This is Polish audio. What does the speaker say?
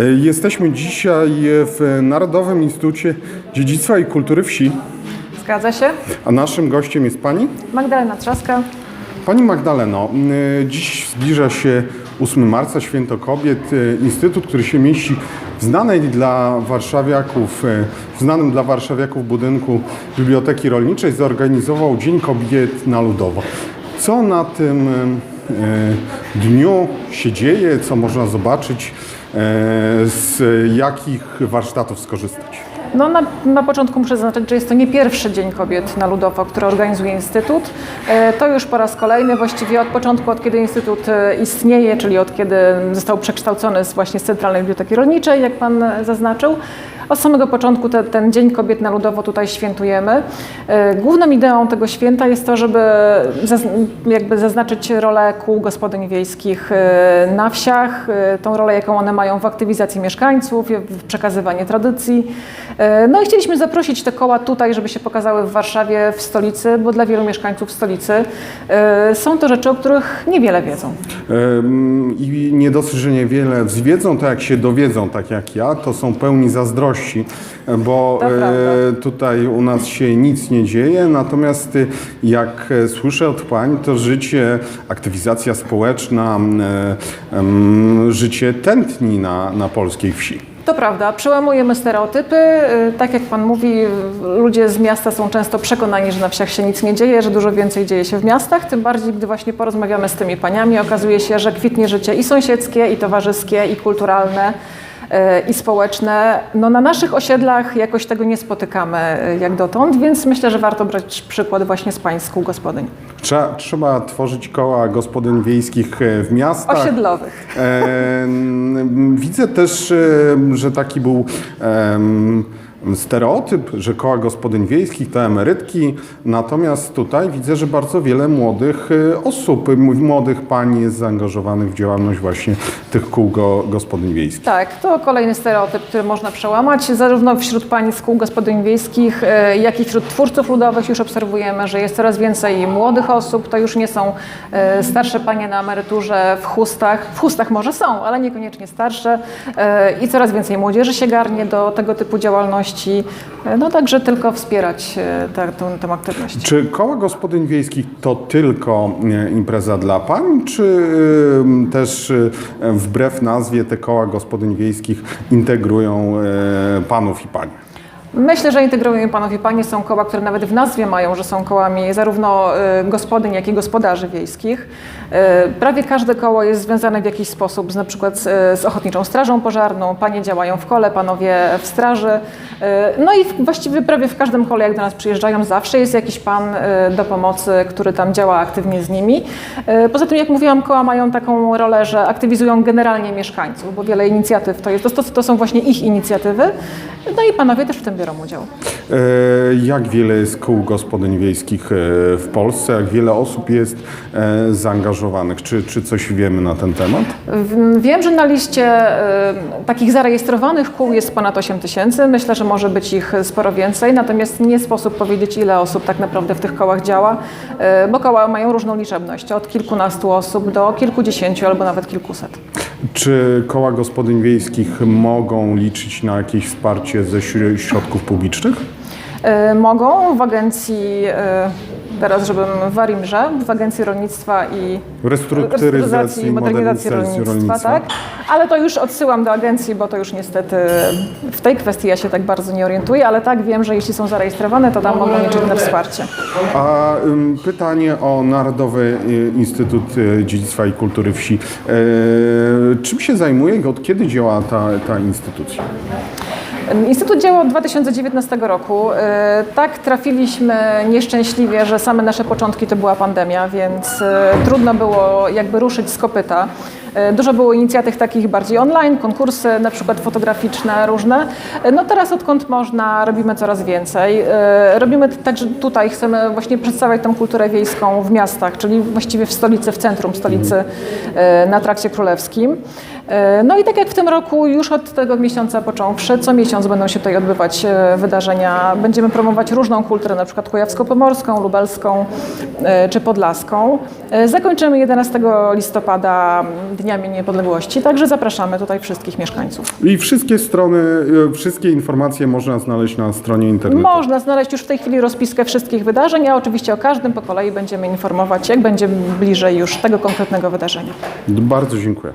E, Jesteśmy dzisiaj w Narodowym Instytucie Dziedzictwa i Kultury Wsi, Zgadza się. a naszym gościem jest Pani? Magdalena Trzaska. Pani Magdaleno, dziś zbliża się 8 marca, Święto Kobiet. Y, Instytut, który się mieści w znanej dla warszawiaków, y, w znanym dla warszawiaków budynku Biblioteki Rolniczej, zorganizował Dzień Kobiet na Ludowo. Co na tym dniu się dzieje, co można zobaczyć, y, z jakich warsztatów skorzystać? No na, na początku muszę zaznaczyć, że jest to nie pierwszy Dzień Kobiet na Ludowo, który organizuje Instytut. E, To już po raz kolejny, właściwie od początku, od kiedy Instytut e, istnieje, czyli od kiedy został przekształcony z właśnie z Centralnej Biblioteki Rolniczej, jak Pan e, zaznaczył. Od samego początku te, ten Dzień Kobiet na Ludowo tutaj świętujemy. E, Główną ideą tego święta jest to, żeby jakby zaznaczyć rolę kół gospodyń wiejskich e, na wsiach, e, tą rolę, jaką one mają w aktywizacji mieszkańców, w przekazywaniu tradycji. No i chcieliśmy zaprosić te koła tutaj, żeby się pokazały w Warszawie, w stolicy, bo dla wielu mieszkańców stolicy są to rzeczy, o których niewiele wiedzą. I nie dosyć, że niewiele zwiedzą, to jak się dowiedzą, tak jak ja, to są pełni zazdrości, bo e, tutaj u nas się nic nie dzieje, natomiast y, jak e, słyszę od Pań, to życie, aktywizacja społeczna, e, życie tętni na, na polskiej wsi. To prawda, przełamujemy stereotypy. Tak jak Pan mówi, ludzie z miasta są często przekonani, że na wsiach się nic nie dzieje, że dużo więcej dzieje się w miastach. Tym bardziej, gdy właśnie porozmawiamy z tymi paniami, okazuje się, że kwitnie życie i sąsiedzkie, i towarzyskie, i kulturalne. Y, I społeczne. No, na naszych osiedlach jakoś tego nie spotykamy y, jak dotąd, więc myślę, że warto brać przykład właśnie z państw kół gospodyń Trzeba, trzeba tworzyć koła gospodyń wiejskich e, w miastach. osiedlowych. Em, Widzę też, że taki był em, stereotyp, że koła gospodyń wiejskich to emerytki, natomiast tutaj widzę, że bardzo wiele młodych e, osób, młodych pań jest zaangażowanych w działalność właśnie tych kół go, gospodyń wiejskich. Tak, to kolejny stereotyp, który można przełamać. Zarówno wśród pań z kół gospodyń wiejskich, e, jak i wśród twórców ludowych już obserwujemy, że jest coraz więcej młodych osób. To już nie są e, starsze panie na emeryturze w chustach. W chustach może są, ale niekoniecznie starsze. I coraz więcej młodzieży się garnie do tego typu działalności. E, No także tylko wspierać e, tę, tę, tę aktywność. Czy koła gospodyń wiejskich to tylko e, impreza dla pań, czy też e, wbrew nazwie te koła gospodyń wiejskich integrują e, panów i panie? Myślę, że integrują panów i panie. Są koła, które nawet w nazwie mają, że są kołami zarówno y, gospodyń, jak i gospodarzy wiejskich. Y, Prawie każde koło jest związane w jakiś sposób, z, na przykład z, y, z Ochotniczą Strażą Pożarną. Panie działają w kole, panowie w straży. No i właściwie prawie w każdym kole, jak do nas przyjeżdżają, zawsze jest jakiś pan do pomocy, który tam działa aktywnie z nimi. Poza tym, jak mówiłam, koła mają taką rolę, że aktywizują generalnie mieszkańców, bo wiele inicjatyw to jest, to, to są właśnie ich inicjatywy. No i panowie też w tym biorą udział. E, Jak wiele jest kół gospodyń wiejskich e, w Polsce? Jak wiele osób jest e, zaangażowanych? Czy, czy coś wiemy na ten temat? Wiem, że na liście takich zarejestrowanych kół jest ponad 8 tysięcy. Myślę, że może być ich sporo więcej, natomiast nie sposób powiedzieć, ile osób tak naprawdę w tych kołach działa, bo koła mają różną liczebność, od kilkunastu osób do kilkudziesięciu albo nawet kilkuset. Czy koła gospodyń wiejskich mogą liczyć na jakieś wsparcie ze śr- środków publicznych? Y, Mogą w agencji, y, teraz żebym w Arimrze, w Agencji Rolnictwa i Restrukturyzacji i modernizacji rolnictwa, tak? Ale to już odsyłam do agencji, bo to już niestety w tej kwestii ja się tak bardzo nie orientuję, ale tak wiem, że jeśli są zarejestrowane, to tam mogą liczyć na wsparcie. A pytanie o Narodowy y, Instytut y, Dziedzictwa i Kultury Wsi. E, Czym się zajmuje? Od kiedy działa ta, ta instytucja? Instytut działa od 2019 roku. E, Tak trafiliśmy nieszczęśliwie, że same nasze początki to była pandemia, więc e, trudno było jakby ruszyć z kopyta. E, Dużo było inicjatyw takich bardziej online, konkursy na przykład fotograficzne różne. E, No teraz odkąd można robimy coraz więcej. E, Robimy także tutaj, chcemy właśnie przedstawiać tą kulturę wiejską w miastach, czyli właściwie w stolicy, w centrum stolicy na Trakcie Królewskim. No i tak jak w tym roku, już od tego miesiąca począwszy, co miesiąc będą się tutaj odbywać wydarzenia. Będziemy promować różną kulturę, na przykład kujawsko-pomorską, lubelską czy podlaską. Zakończymy 11 listopada Dniami Niepodległości. Także zapraszamy tutaj wszystkich mieszkańców. I wszystkie strony, e, wszystkie informacje można znaleźć na stronie internetowej. Można znaleźć już w tej chwili rozpiskę wszystkich wydarzeń, a oczywiście o każdym po kolei będziemy informować, jak będzie bliżej już tego konkretnego wydarzenia. Bardzo dziękuję.